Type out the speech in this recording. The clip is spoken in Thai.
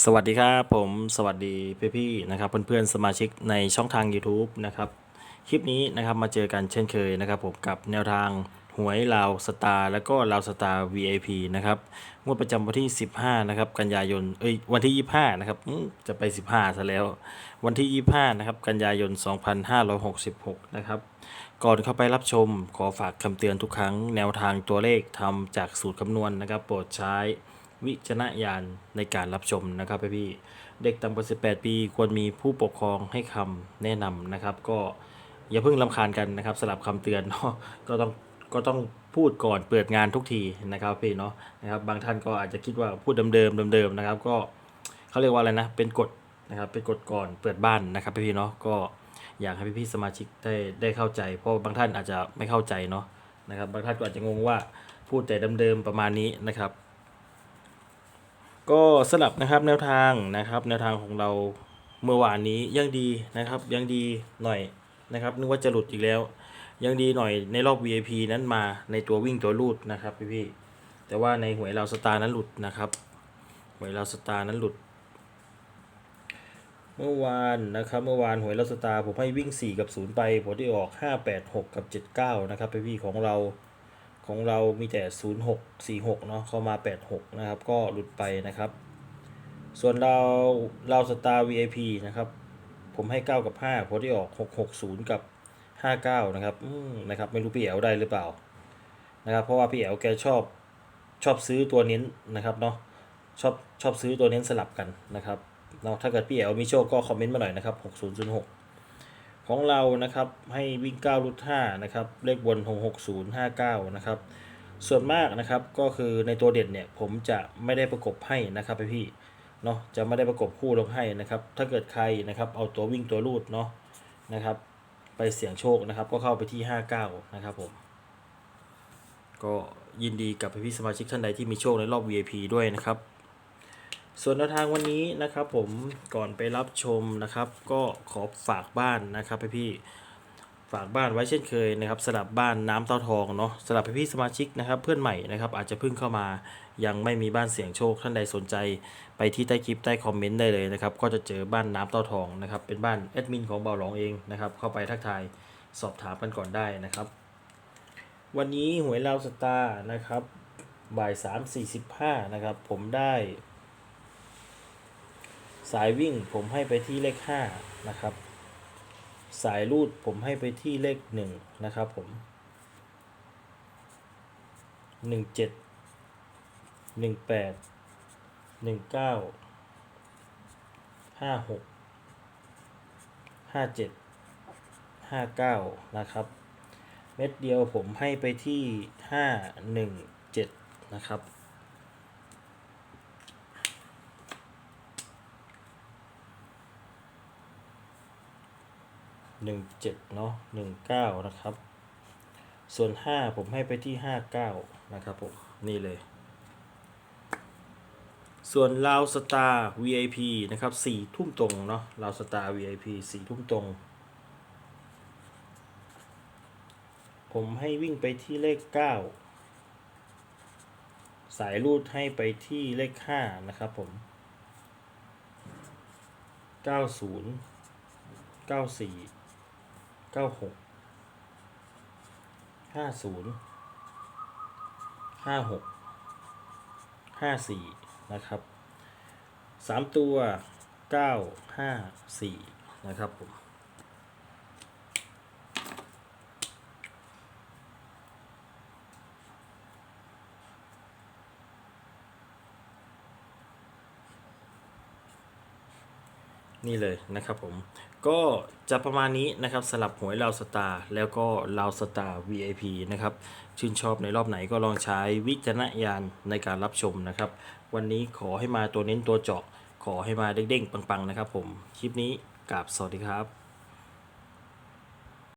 สวัสดีครับผมสวัสดีพี่ๆนะครับ เพื่อนๆสมาชิกในช่องทาง YouTube นะครับ คลิปนี้นะครับมาเจอกันเช่นเคยนะครับผมกับแนวทางหวยลาวสตาร์แล้วก็ลาวสตาร์ VIP นะครับงวดประจำวันที่ 15 นะครับ กันยายนเอ้ยวันที่ 25 นะครับจะไป 15 ซะแล้ว วันที่ 25 นะครับ กันยายน 2566 นะครับ ก่อนเข้าไปรับชมขอฝากคำเตือนทุกครั้ง แนวทางตัวเลขทำจากสูตรคำนวณนะครับ โปรดใช้ วิจารณญาณในการรับชมนะครับพี่เด็กต่ำกว่า 18 ปีควรมีผู้ปกครองให้คำแนะนำนะครับ ก็อย่าเพิ่งลำคาญกันนะครับสลับคำเตือนเนาะก็ต้องก็ต้องพูดก่อนเปิดงานทุกทีนะครับพี่เนาะนะครับบางท่านก็อาจจะคิดว่าพูดเดิมๆเดิมๆนะครับ ก็เขาเรียกว่าอะไรนะเป็นกฎนะครับเป็นกฎก่อนเปิดบ้านนะครับพี่เนาะก็อยากให้พี่ๆสมาชิกได้ได้เข้าใจ เพราะบางท่านอาจจะไม่เข้าใจเนาะนะครับบางท่านก็อาจจะงงว่าพูดแต่เดิมๆประมาณนี้นะครับ ก็สลับนะครับแนวทางนะครับ แนวทางของเราเมื่อวานนี้ยังดีนะครับ ยังดีหน่อยนะครับนึกว่าจะหลุดอีกแล้ว ยังดีหน่อยในรอบ VIP นั้นมาในตัววิ่งตัวรูดนะครับพี่พี่ๆแต่ว่าในหวยเราสตาร์นั้นหลุดนะครับหวยเราสตาร์นั้นหลุด เมื่อวานนะครับเมื่อวานหวยเราสตาร์ผมให้วิ่ง 4 กับ 0 ไปผลที่ออก 5 8 6 กับ 79 นะครับพี่พี่ๆของเรา ของเรามีแต่ 0 6 4 6 เนาะเข้ามา 8 6 นะครับ ก็หลุดไปนะครับ ส่วนเราเราสตาร์ VIP นะครับ ผมให้ 9 กับ5ผลที่ออก 6 6 0 กับ 59 นะครับอืมนะครับ ไม่รู้พี่แอลได้หรือเปล่า นะครับ เพราะว่าพี่แอลแกชอบชอบซื้อตัวเน้นนะครับเนาะชอบชอบซื้อตัวเน้นสลับกันนะครับเนาะถ้าเกิดพี่แอลมีโชคก็คอมเมนต์มาหน่อยนะครับ 6006 ของเรานะครับให้วิ่ง9ลุด5นะครับเลขบน 66059 นะครับ ส่วนมากนะครับก็คือในตัวเด่นเนี่ยผมจะไม่ได้ประกบให้นะครับพี่เนาะจะไม่ได้ประกบคู่ลงให้นะครับ ถ้าเกิดใครนะครับเอาตัววิ่งตัวรูดเนาะนะครับ ไปเสี่ยงโชคนะครับ ก็เข้าไปที่ 59 นะครับผม ก็ยินดีกับพี่สมาชิกท่านใดที่มีโชคในรอบ VIP ด้วยนะครับ ส่วนแนวทางวันนี้นะครับผมก่อนไปรับชมนะครับ ก็ขอฝากบ้านนะครับพี่ๆฝากบ้านไว้เช่นเคยนะครับสลับบ้านน้ำเต้าทองเนาะสลับพี่ๆสมาชิกนะครับ เพื่อนใหม่นะครับ อาจจะเพิ่งเข้ามายังไม่มีบ้านเสี่ยงโชคท่านใดสนใจ ไปที่ใต้คลิปใต้คอมเมนต์ได้เลยนะครับ ก็จะเจอบ้านน้ำเต้าทองนะครับ เป็นบ้านแอดมินของเบาหลองเองนะครับ เข้าไปทักทายสอบถามกันก่อนได้นะครับ วันนี้หวยลาวสตาร์นะครับบ่ายสามสี่สิบห้านะครับ ผมได้ สายวิ่งผมให้ไปที่เลขห้านะครับ สายรูดผมให้ไปที่เลขหนึ่งนะครับผมหนึ่งเจ็ดหนึ่งแปดหนึ่งเก้าห้าหกห้าเจ็ดห้าเก้านะครับ เม็ดเดียวผมให้ไปที่ห้าหนึ่งเจ็ดนะครับ หนึ่งเจ็ดเนาะหนึ่งเก้านะครับ ส่วนห้าผมให้ไปที่ห้าเก้านะครับผม นี่เลย ส่วนลาวสตาร์ VIP นะครับสี่ทุ่มตรงเนาะลาวสตาร์ VIP สี่ทุ่มตรง ผมให้วิ่งไปที่เลขเก้าสายรูดให้ไปที่เลขห้านะครับผมเก้าศูนย์เก้าสี่ เก้าหกห้าศูนย์ห้าหกห้าสี่นะครับสามตัวเก้าห้าสี่นะครับผม นี่เลยนะครับผม ก็จะประมาณนี้นะครับสลับหวยลาวสตาร์แล้วก็ลาวสตาร์ VIP นะครับ ชื่นชอบในรอบไหนก็ลองใช้วิจารณญาณในการรับชมนะครับ วันนี้ขอให้มาตัวเน้นตัวเจาะ ขอให้มาเด้งๆ ปังๆ นะครับผม คลิปนี้กราบสวัสดีครับ